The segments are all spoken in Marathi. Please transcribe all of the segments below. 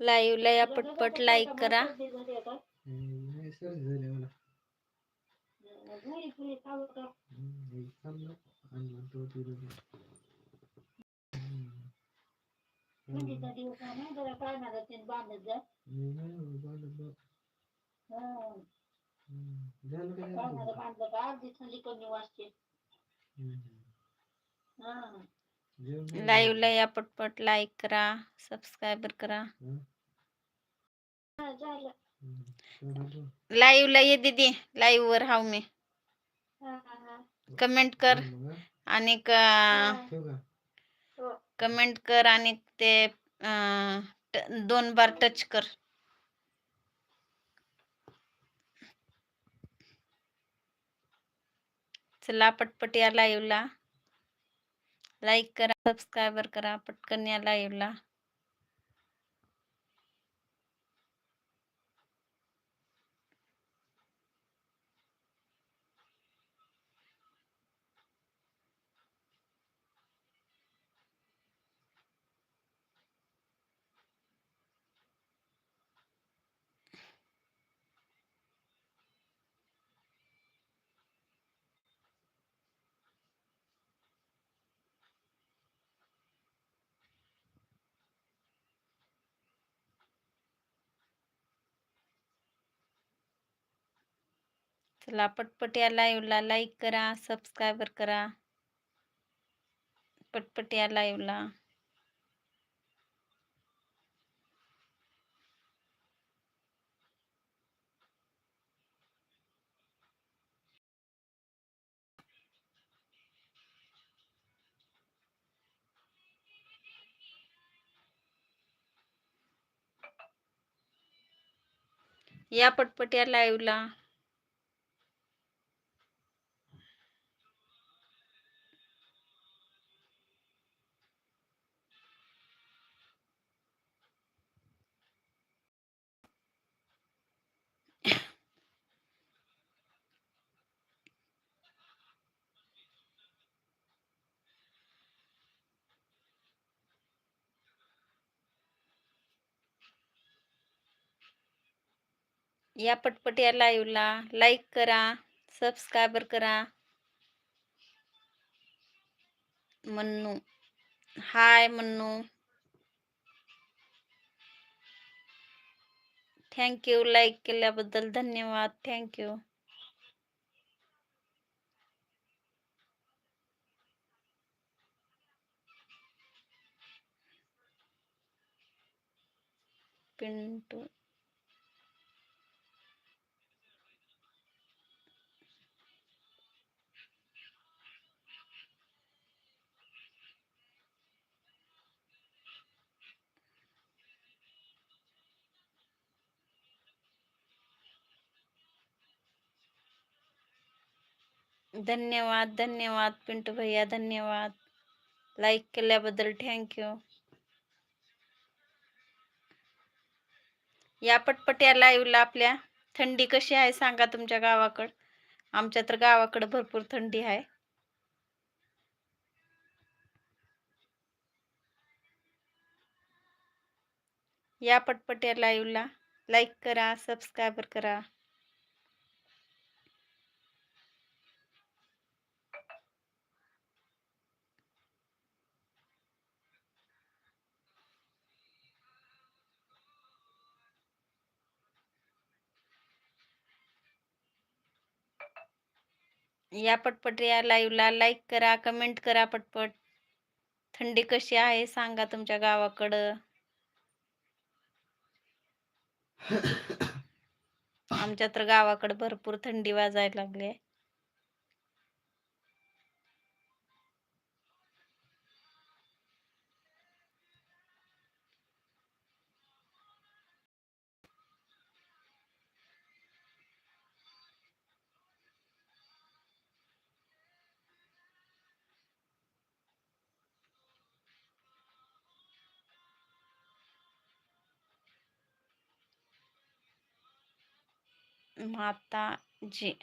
लाईव्ह ला या पटपट लाईक करा नाही सर्दी झाली मला हम्म, हे चाललं आणि तो तिथं हम्म. हम्म. मी नाही हो, लाईव्ह ला या पटपट लाईक करा सबस्क्राईबर करा. हं? लाईव्ह ला ये दीदी लाईव्ह वर हाव मी. कमेंट कर हो हं? आणि का कमेंट कर आणि ते दोन बार टच कर. चला पटपट या लाईव्ह ला. लाईक करा सबस्क्राईबर करा पटकन या लाईव्हला चला पटपट या ला लाईक करा सबस्क्राईबर करा. पटपट या लाईव्ह ला. या पटपट या लाईव्ह या पटपट या लाईव्हला लाईक करा सबस्क्राईबर करा. Mannu. Hi Mannu. Thank you like केल्याबद्दल धन्यवाद. Thank you Pintu. धन्यवाद धन्यवाद पिंटू भैया धन्यवाद. लाईक केल्याबद्दल थँक्यू या पटपट्या लाईव्हला आपल्या थंडी कशी आहे सांगा तुमच्या गावाकड. आमच्या तर गावाकडं भरपूर थंडी आहे. या पटपट्या लाईव्हला लाईक करा सबस्क्राईबर करा. या पटपट या लाईव्हला लाईक करा कमेंट करा पटपट. थंडी कशी आहे सांगा तुमच्या गावाकडं. आमच्या तर गावाकडं भरपूर थंडी वाजायला लागली आहे माता जी।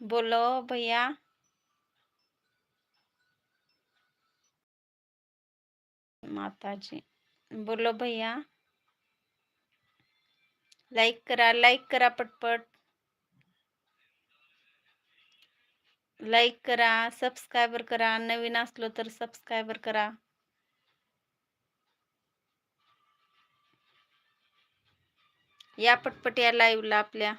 बोलो भैया। माता जी, बोलो भैया। लाईक करा लाईक करा पटपट। लाईक करा सबस्क्रायबर करा, नवीन असलो तर सबस्क्रायबर करा। या पटपट या लाईव्हला आपल्या।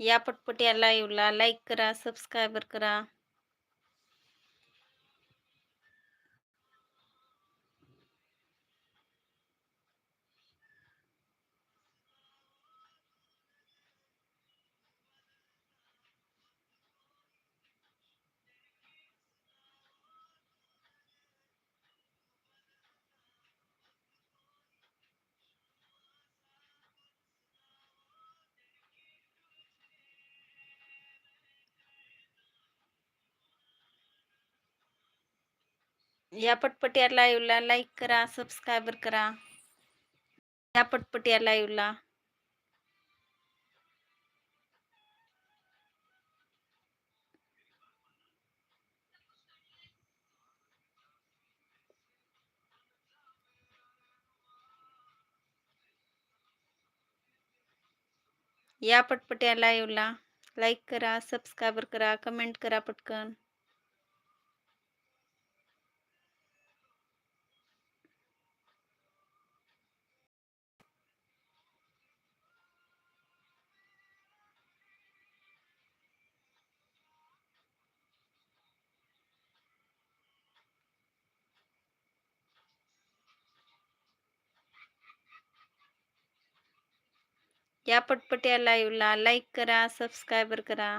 या पटपट या लाईव्हला लाईक करा सबस्क्रायबर करा. या पटपट या लाईव्हला लाईक करा सबस्क्रायबर करा. या पटपट या लाईव्हला या पटपट या लाईव्हला लाईक करा सबस्क्रायबर करा कमेंट करा पटकन. या पटपट या लाईव्हला लाईक करा सबस्क्रायबर करा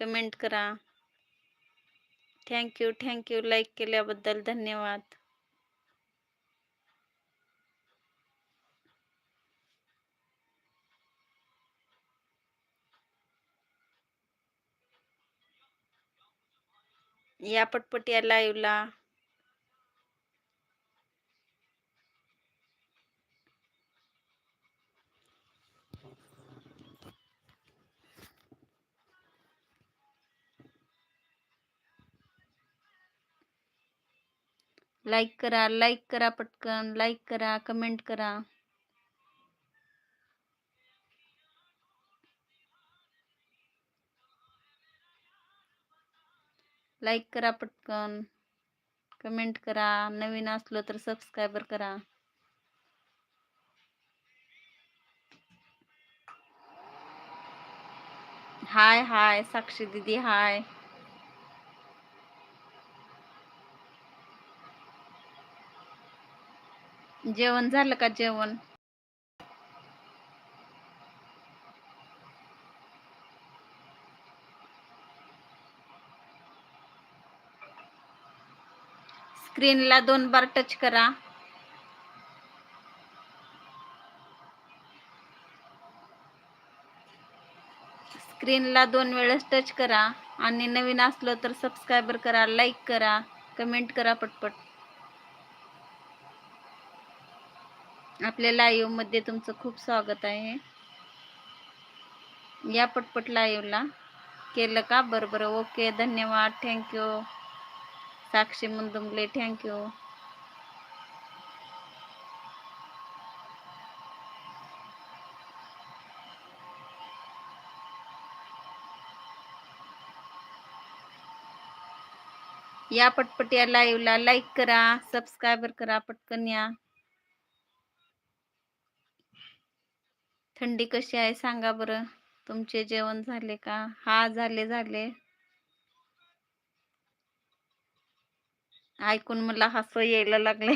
कमेंट करा. थैंक थँक्यू थँक्यू लाईक केल्याबद्दल धन्यवाद. या पटपट या लाईव्हला लाईक करा लाईक करा पटकन लाईक करा कमेंट करा. लाईक करा पटकन कमेंट करा, नवीन असलो तर सबस्क्रायबर करा. हाय हाय साक्षी दीदी हाय जेवण झालं का जेवण? स्क्रीनला दोन बार टच करा. स्क्रीनला दोन वेळेस टच करा. आणि नवीन असलं तर सबस्क्रायबर करा लाईक करा कमेंट करा पटपट. आपल्या लाईव्ह मध्ये तुमचं खूप स्वागत आहे. या पटपट लाईव्हला केलं का? बरं बरं. ओके धन्यवाद. थँक्यू साक्षी मुंदुमले थँक्यू या पटपट या लाईक करा सबस्क्रायबर करा, पटकन या. थंडी कशी आहे सांगा बरं. तुमचे जेवण झाले का? हा झाले झाले. ऐकून मला हसू यायला लागले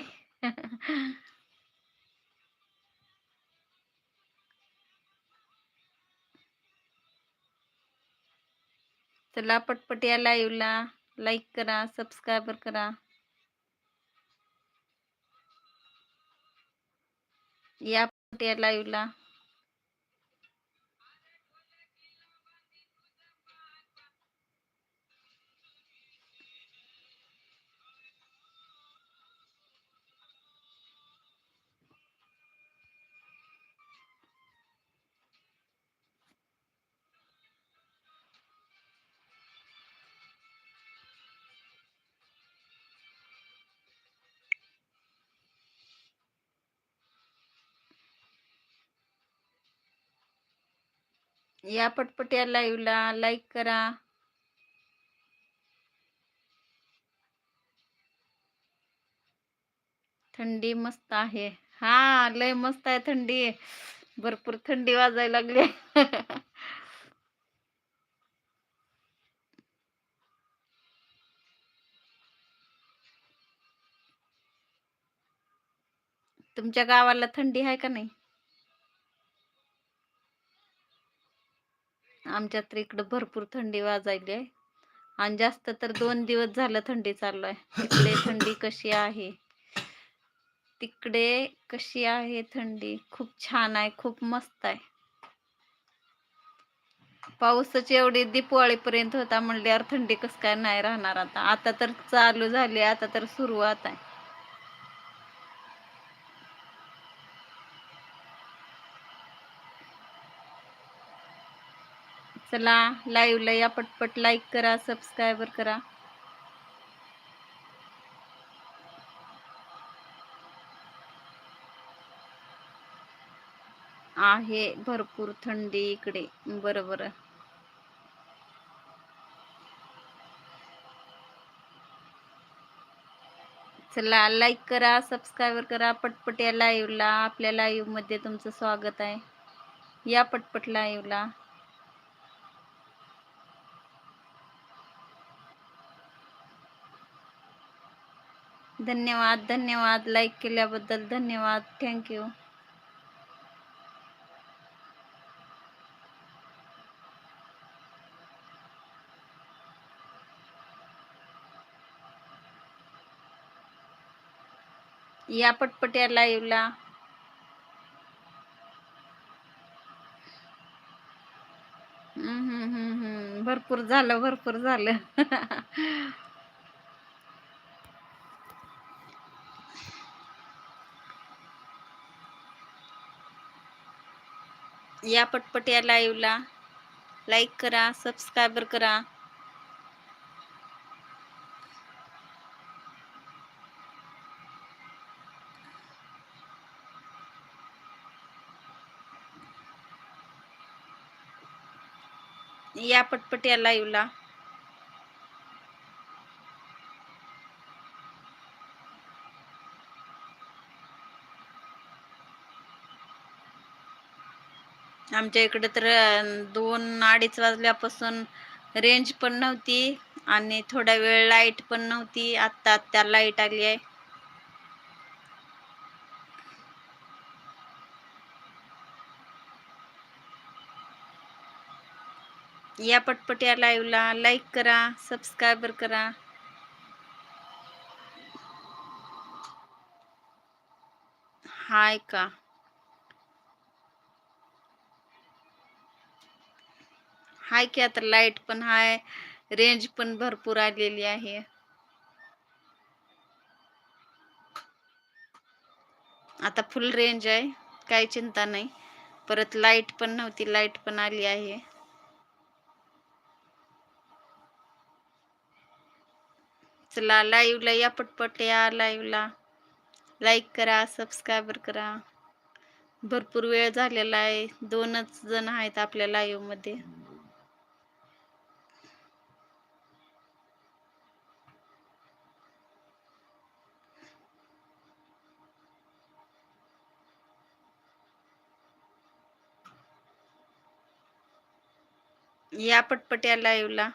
चला पटपट या लाईव्हला लाईक करा सबस्क्रायबर करा. या पट या लाईव्हला या पटपट या लाईव्हला लाईक करा. थंडी मस्त आहे. हा लय मस्त आहे थंडी. भरपूर थंडी वाजायला लागली. तुमच्या गावाला थंडी आहे का नाही? आमच्या तर इकडं भरपूर थंडी वाजायली आहे. आणि जास्त तर दोन दिवस झालं थंडी चालू आहे. तिकडे थंडी कशी आहे? तिकडे कशी आहे थंडी? खूप छान आहे खूप मस्त आहे. पाऊसच एवढी दीपवाळीपर्यंत होता म्हणल्यावर थंडी कस काय नाही राहणार आता. आता तर चालू झाली आता तर सुरुवात आहे. चला लाईव्हला या पटपट लाईक करा सबस्क्रायबर करा. आहे भरपूर थंडी इकडे. बरोबर. चला लाईक करा सबस्क्रायबर करा पटपट या लाईव्हला आपल्या लाईव्हमध्ये तुमचं स्वागत आहे. या पटपट लाईव्हला धन्यवाद धन्यवाद. लाईक केल्याबद्दल धन्यवाद. थँक्यू या पटपट या लाईव्हला हम्म, हम्म, हम्म. भरपूर झालं भरपूर झालं. या पटपट या लाईव्हला लाईक करा सबस्क्रायबर करा. या पटपट या लाईव्हला आमच्या इकडे तर दोन अडीच वाजल्यापासून रेंज पण नव्हती आणि थोडा वेळ लाइट पण नव्हती. आत्ता आत्ता लाइट आली आहे. या पटपट या लाईव्हला लाईक करा सबस्क्रायबर करा. हाय का? हाय की आता लाइट पण हाय रेंज पण भरपूर आलेली आहे. आता फुल रेंज आहे काही चिंता नाही. परत लाइट पण नव्हती लाइट पण आली आहे. चला लाईव्हला या पटपट या लाईव्हला लाईक करा सबस्क्रायबर करा. भरपूर वेळ झालेला आहे दोनच जण आहेत आपल्या लाईव्हमध्ये या पटपट या लाईव्हला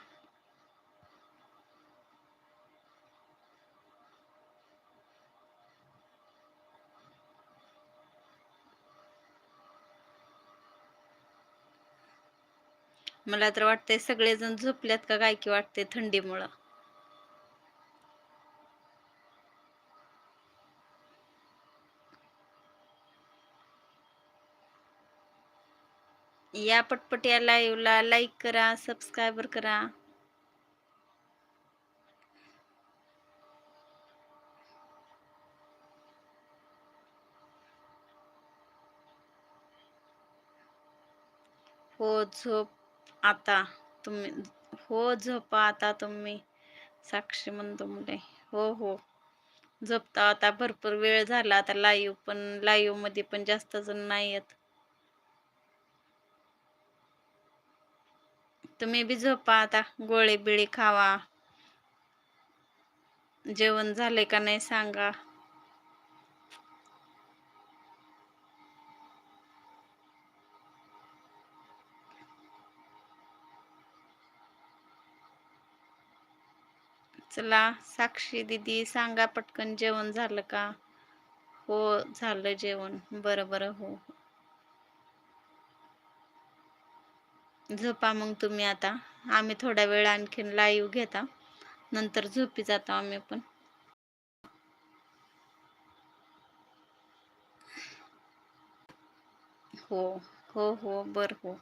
मला तर वाटतंय सगळेजण झोपल्यात का काय की वाटते थंडीमुळं. या पटपट या लाईव्हला लाईक करा सबस्क्रायबर करा. हो झोप आता तुम्ही हो झोपा आता तुम्ही साक्षी म्हणतो मुले. हो हो. झोपता आता भरपूर वेळ झाला आता लाईव्ह पण लाईव्हमध्ये पण जास्त जण नाही आहेत तुम्ही बी झोपा आता गोळे बिळे खावा. जेवण झाले का नाही सांगा. चला साक्षी दिदी सांगा पटकन जेवण झालं का? हो झालं जेवण. बरं बरं हो. हो. झोपा मग तुम्ही आता. आम्ही थोडा वेळ आणखीन लाईव्ह घेता. नंतर झोपी जातो आम्ही पण. हो हो हो बर हो.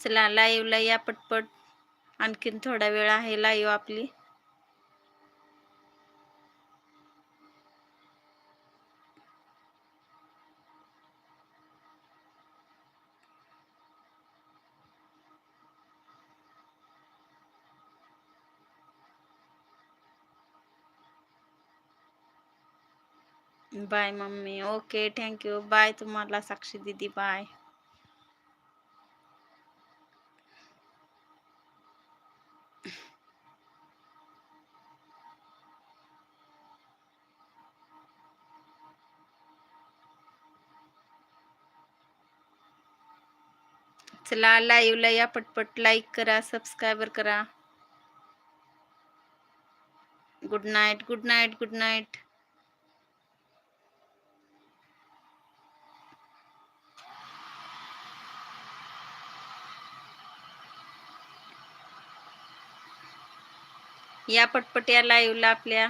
चला लाईव्हला या पटपट. आणखीन थोडा वेळ आहे लाईव्ह आपली. Bye mummy. Okay thank you bye तुम्हाला साक्षी दीदी. बाय चला लाईव्हला या. पटपट लाईक करा सबस्क्रायबर करा. Good night good night good night या पटपट या लाईव्हला आपल्या.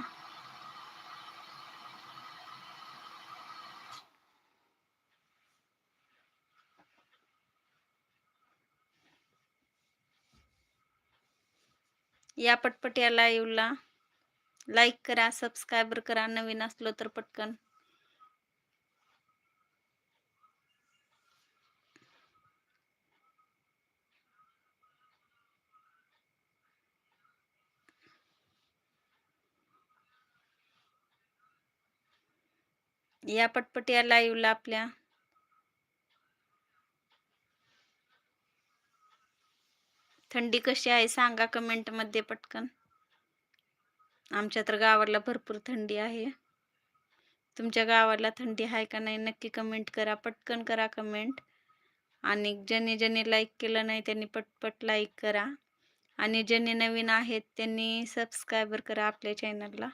या पटपट या लाईव्हला लाईक करा सबस्क्राईबर करा नवीन असलो तर पटकन. या पटपट या लाईव्हला आपल्या. थंडी कशी आहे सांगा कमेंटमध्ये पटकन. आमच्या तर गावाला भरपूर थंडी आहे. तुमच्या गावाला थंडी आहे का नाही नक्की कमेंट करा पटकन करा कमेंट आणि ज्यांनी ज्यांनी लाईक केलं नाही त्यांनी पटपट लाईक करा. आणि ज्यांनी नवीन आहेत त्यांनी सबस्क्रायबर करा आपल्या चॅनलला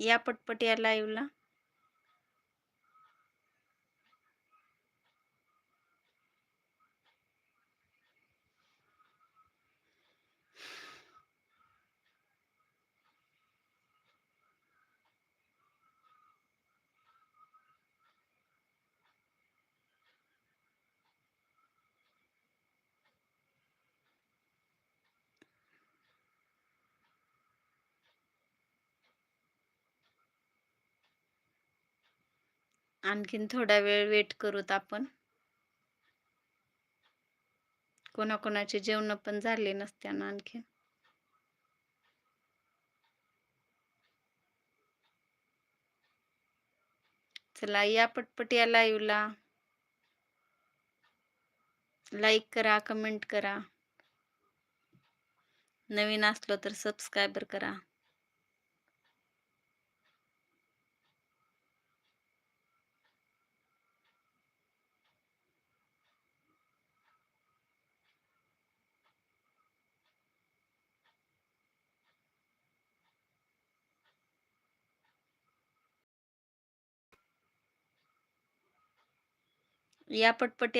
या पटपट या लाईव्हला आणखीन थोडा वेळ वेट करूत आपण. कोणाकोणाचे जेवण पण झाले नसत्यानं आणखीन. चला या पटपट या लाईव्हला लाईक करा कमेंट करा. नवीन असलो तर सबस्क्रायबर करा. या पटपट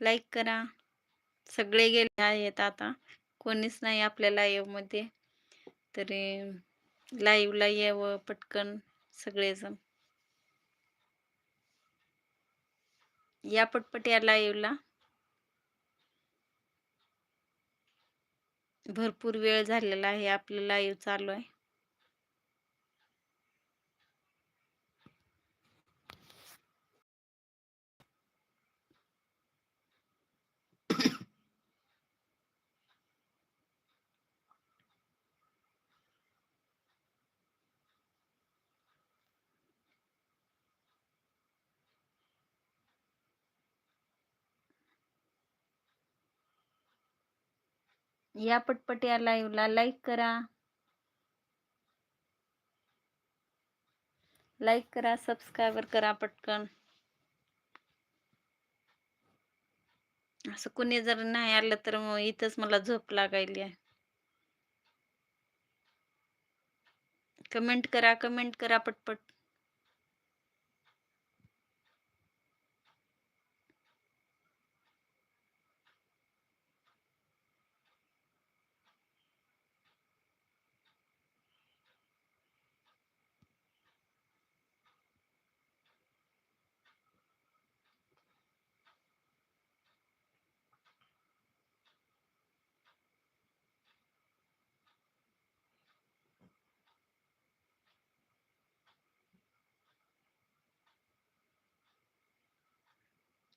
लाईक करा. सगळे गेले आहेत आता. कोणीच नाही आपल्या लाईव्हमध्ये तरी लाईव्हला यावं पटकन सगळेजण. या पटपट या लाईव्हला भरपूर वेळ झालेला आहे. आपलं लाईव्ह चालू आहे. या पटपट या लाईव्हला लाईक करा. लाईक करा सबस्क्रायबर करा पटकन. असं कुणी जर नाही आलं तर मग इथंच मला झोप लागायली आहे. कमेंट करा कमेंट करा पटपट.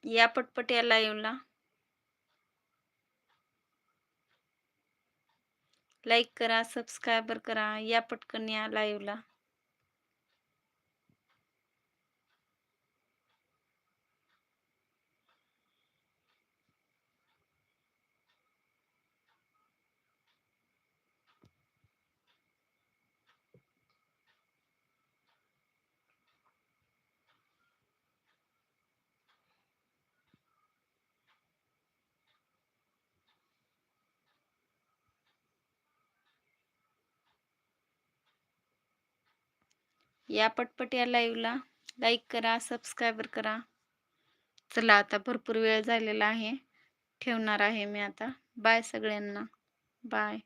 या पटपट या लाईव्हला लाईक करा सबस्क्रायबर करा या पटकन या लाईव्हला या पटपट या लाईव्हला लाईक करा सबस्क्रायबर करा. चला आता भरपूर वेळ झालेला आहे. ठेवणार आहे मी आता. बाय सगळ्यांना. बाय